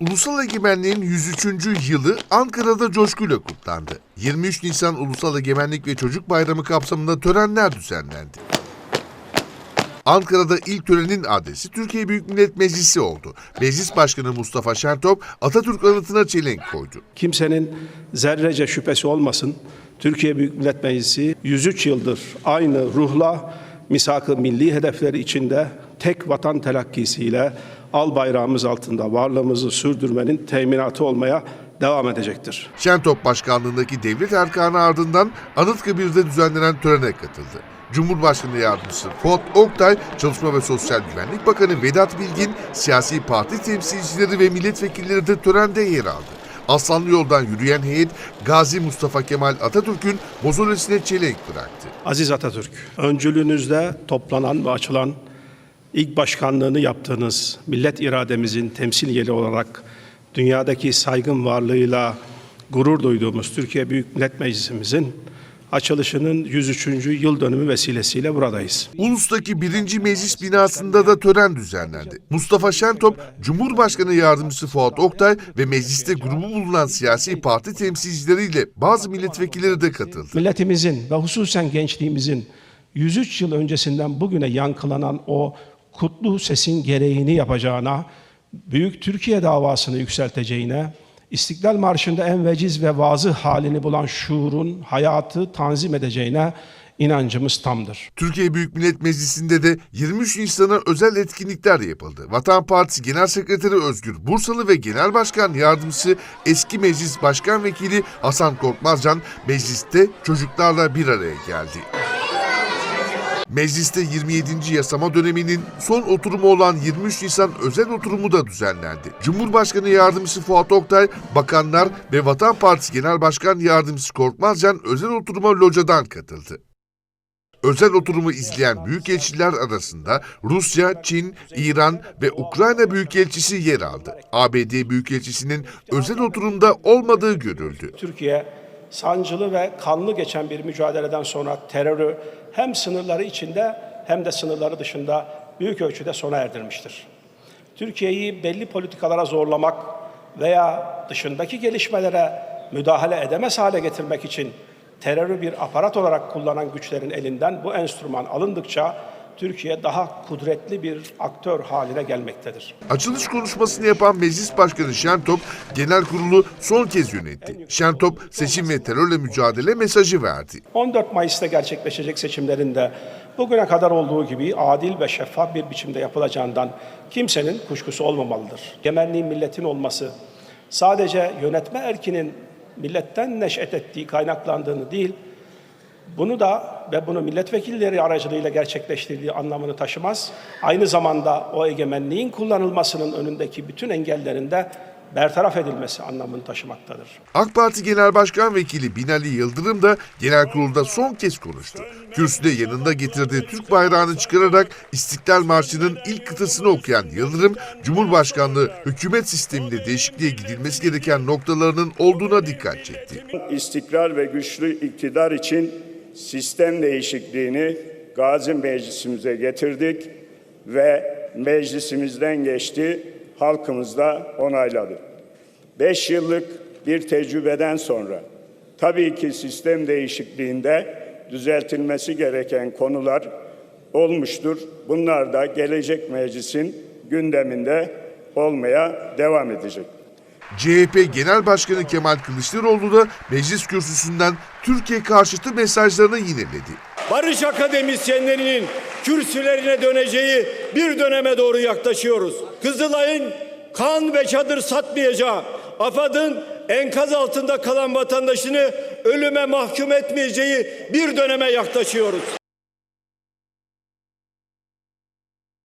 Ulusal Egemenliğin 103. yılı Ankara'da coşkuyla kutlandı. 23 Nisan Ulusal Egemenlik ve Çocuk Bayramı kapsamında törenler düzenlendi. Ankara'da ilk törenin adresi Türkiye Büyük Millet Meclisi oldu. Meclis Başkanı Mustafa Şentop Atatürk anıtına çelenk koydu. Kimsenin zerrece şüphesi olmasın. Türkiye Büyük Millet Meclisi 103 yıldır aynı ruhla misak-ı milli hedefleri içinde tek vatan telakkisiyle al bayrağımız altında varlığımızı sürdürmenin teminatı olmaya devam edecektir. Şentop Başkanlığındaki devlet erkanı ardından Anıtkabir'de düzenlenen törene katıldı. Cumhurbaşkanı Yardımcısı Fuat Oktay, Çalışma ve Sosyal Güvenlik Bakanı Vedat Bilgin, siyasi parti temsilcileri ve milletvekilleri de törende yer aldı. Aslanlı yoldan yürüyen heyet Gazi Mustafa Kemal Atatürk'ün mozolesine çelenk bıraktı. Aziz Atatürk, öncülüğünüzde toplanan ve açılan ilk başkanlığını yaptığınız millet irademizin temsil yeri olarak dünyadaki saygın varlığıyla gurur duyduğumuz Türkiye Büyük Millet Meclisimizin açılışının 103. yıl dönümü vesilesiyle buradayız. Ulus'taki 1. Meclis binasında da tören düzenlendi. Mustafa Şentop, Cumhurbaşkanı Yardımcısı Fuat Oktay ve mecliste grubu bulunan siyasi parti temsilcileriyle bazı milletvekilleri de katıldı. Milletimizin ve hususen gençliğimizin 103 yıl öncesinden bugüne yankılanan o kutlu sesin gereğini yapacağına, Büyük Türkiye davasını yükselteceğine, İstiklal Marşı'nda en veciz ve vazı halini bulan şuurun hayatı tanzim edeceğine inancımız tamdır. Türkiye Büyük Millet Meclisi'nde de 23 Nisan'a özel etkinlikler yapıldı. Vatan Partisi Genel Sekreteri Özgür Bursalı ve Genel Başkan Yardımcısı eski Meclis Başkan Vekili Hasan Korkmazcan mecliste çocuklarla bir araya geldi. Mecliste 27. yasama döneminin son oturumu olan 23 Nisan özel oturumu da düzenlendi. Cumhurbaşkanı Yardımcısı Fuat Oktay, bakanlar ve Vatan Partisi Genel Başkan Yardımcısı Korkmazcan özel oturuma locadan katıldı. Özel oturumu izleyen büyükelçiler arasında Rusya, Çin, İran ve Ukrayna büyükelçisi yer aldı. ABD büyükelçisinin özel oturumda olmadığı görüldü. Türkiye sancılı ve kanlı geçen bir mücadeleden sonra terörü hem sınırları içinde hem de sınırları dışında büyük ölçüde sona erdirmiştir. Türkiye'yi belli politikalara zorlamak veya dışındaki gelişmelere müdahale edemez hale getirmek için terörü bir aparat olarak kullanan güçlerin elinden bu enstrüman alındıkça Türkiye daha kudretli bir aktör haline gelmektedir. Açılış konuşmasını yapan Meclis Başkanı Şentop, genel kurulu son kez yönetti. Şentop, seçim ve terörle mücadele mesajı verdi. 14 Mayıs'ta gerçekleşecek seçimlerinde bugüne kadar olduğu gibi adil ve şeffaf bir biçimde yapılacağından kimsenin kuşkusu olmamalıdır. Egemenliğin milletin olması sadece yönetme erkinin milletten neş'et ettiği, kaynaklandığını değil, bunu da ve bunu milletvekilleri aracılığıyla gerçekleştirdiği anlamını taşımaz. Aynı zamanda o egemenliğin kullanılmasının önündeki bütün engellerin de bertaraf edilmesi anlamını taşımaktadır. AK Parti Genel Başkan Vekili Binali Yıldırım da genel kurulda son kez konuştu. Kürsüde yanında getirdiği Türk bayrağını çıkararak İstiklal Marşı'nın ilk kıtasını okuyan Yıldırım, Cumhurbaşkanlığı hükümet sisteminde değişikliğe gidilmesi gereken noktalarının olduğuna dikkat çekti. İstikrar ve güçlü iktidar için sistem değişikliğini Gazi Meclisimize getirdik ve meclisimizden geçti, halkımız da onayladı. Beş yıllık bir tecrübeden sonra tabii ki sistem değişikliğinde düzeltilmesi gereken konular olmuştur. Bunlar da gelecek meclisin gündeminde olmaya devam edecek. CHP Genel Başkanı Kemal Kılıçdaroğlu da meclis kürsüsünden Türkiye karşıtı mesajlarını yineledi. barış akademisyenlerinin kürsülerine döneceği bir döneme doğru yaklaşıyoruz. Kızılay'ın kan ve çadır satmayacağı, AFAD'ın enkaz altında kalan vatandaşını ölüme mahkum etmeyeceği bir döneme yaklaşıyoruz.